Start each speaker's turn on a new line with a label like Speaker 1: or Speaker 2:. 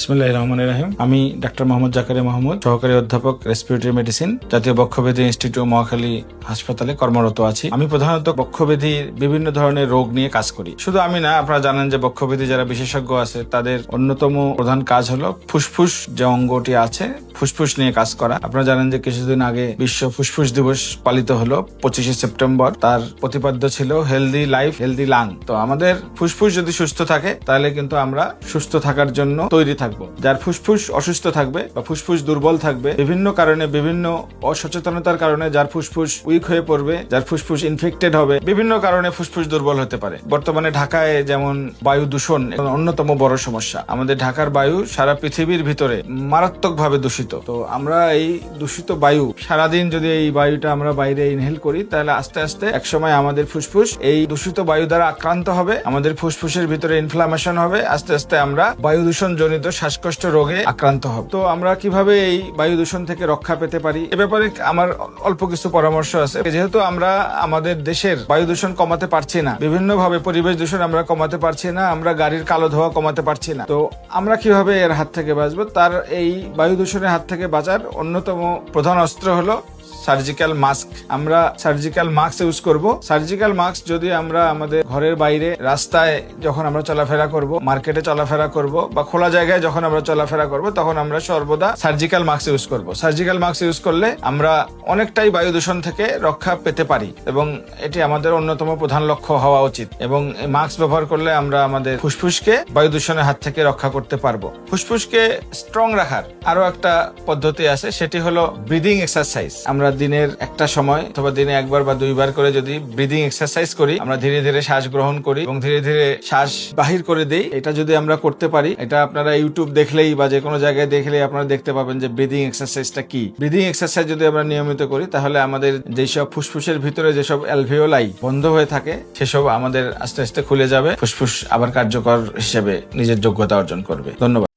Speaker 1: বিসমুল্লাহ রহমান রাহিম আমি ডাক্তার মোহাম্মদ জাকারিয়া মাহমুদ, সহকারী অধ্যাপক রেসপিরেটরি মেডিসিন জাতীয় বক্ষব্যাধি ইনস্টিটিউট মহাখালী হাসপাতালে কর্মরত আছি। আমি প্রধানত বক্ষব্যাধির বিভিন্ন ধরনের রোগ নিয়ে কাজ করি। শুধু আমি না, আপনারা জানেন যে বক্ষব্যাধি যারা বিশেষজ্ঞ আছে, তাদের অন্যতম প্রধান কাজ হলো ফুসফুস যে অঙ্গটি আছে, ফুসফুস নিয়ে কাজ করা। আপনারা জানেন যে কিছুদিন আগে বিশ্ব ফুসফুস দিবস পালিত হলো পঁচিশে সেপ্টেম্বর। তার প্রতিপাদ্য ছিল হেলদি লাইফ হেলদি লাং তো আমাদের ফুসফুস যদি সুস্থ থাকে, তাহলে কিন্তু আমরা সুস্থ থাকার জন্য তৈরি থাকব। যার ফুসফুস অসুস্থ থাকবে বা ফুসফুস দুর্বল থাকবে, বিভিন্ন কারণে, বিভিন্ন অসচেতনতার কারণে যার ফুসফুস উইক হয়ে পড়বে, যার ফুসফুস ইনফেক্টেড হবে, বিভিন্ন কারণে ফুসফুস দুর্বল হতে পারে। বর্তমানে ঢাকায় যেমন বায়ু দূষণ অন্যতম বড় সমস্যা। আমাদের ঢাকার বায়ু সারা পৃথিবীর ভিতরে মারাত্মকভাবে দূষিত। তো আমরা এই দূষিত বায়ু সারাদিন যদি এই বায়ুটা আমরা বাইরে ইনহেল করি, তাহলে আস্তে আস্তে একসময় আমাদের ফুসফুস এই দূষিত বায়ু দ্বারা আক্রান্ত হবে, আমাদের ফুসফুসের ভিতরে ইনফ্লামেশন হবে, আস্তে আস্তে আমরা বায়ু দূষণ জনিত শ্বাসকষ্ট রোগে আক্রান্ত হব। তো আমরা কীভাবে এই বায়ু দূষণ থেকে রক্ষা পেতে পারি? এ ব্যাপারে আমার অল্প কিছু পরামর্শ আছে। যেহেতু আমরা আমাদের দেশের বায়ু দূষণ কমাতে পারছি না বিভিন্ন ভাবে পরিবেশ দূষণ আমরা কমাতে পারছি না, আমরা গাড়ির কালো ধোয়া কমাতে পারছি না। তো আমরা কীভাবে এর হাত থেকে বাঁচবো? তার এই বায়ু দূষণের হাত থেকে বাঁচার অন্যতম প্রধান অস্ত্র হলো সার্জিক্যাল মাস্ক আমরা সার্জিক্যাল মাস্ক ইউজ করব। সার্জিক্যাল মাস্ক যদি আমরা আমাদের ঘরের বাইরে রাস্তায় যখন আমরা চলাফেরা করব মার্কেটে চলাফেরা করব বা খোলা জায়গায় যখন আমরা চলাফেরা করব, তখন আমরা সর্বদা সার্জিক্যাল মাস্ক ইউজ করব। সার্জিক্যাল মাস্ক ইউজ করলে আমরা অনেকটাই বায়ু দূষণ থেকে রক্ষা পেতে পারি এবং এটি আমাদের অন্যতম প্রধান লক্ষ্য হওয়া উচিত এবং মাস্ক ব্যবহার করলে আমরা আমাদের ফুসফুসকে বায়ু দূষণের হাত থেকে রক্ষা করতে পারব। ফুসফুসকে স্ট্রং রাখার আরও একটা পদ্ধতি আছে, সেটি হলো ব্রিদিং এক্সারসাইজ আমরা দিনের একটা সময় অথবা দিনে একবার বা দুইবার করে যদি ব্রিদিং এক্সারসাইজ করি, আমরা ধীরে ধীরে শ্বাস গ্রহণ করি এবং ধীরে ধীরে শ্বাস বাহির করে দেই। এটা যদি আমরা করতে পারি, এটা আপনারা ইউটিউব দেখলেই বা যে কোনো জায়গায় দেখলেই আপনারা দেখতে পাবেন যে ব্রিদিং এক্সারসাইজটা কি। ব্রিদিং এক্সারসাইজ যদি আমরা নিয়মিত করি, তাহলে আমাদের যেসব ফুসফুসের ভিতরে যেসব অ্যালভিওলাই বন্ধ হয়ে থাকে, সেসব আমাদের আস্তে আস্তে খুলে যাবে, ফুসফুস আবার কার্যকর হিসেবে নিজের যোগ্যতা অর্জন করবে। ধন্যবাদ।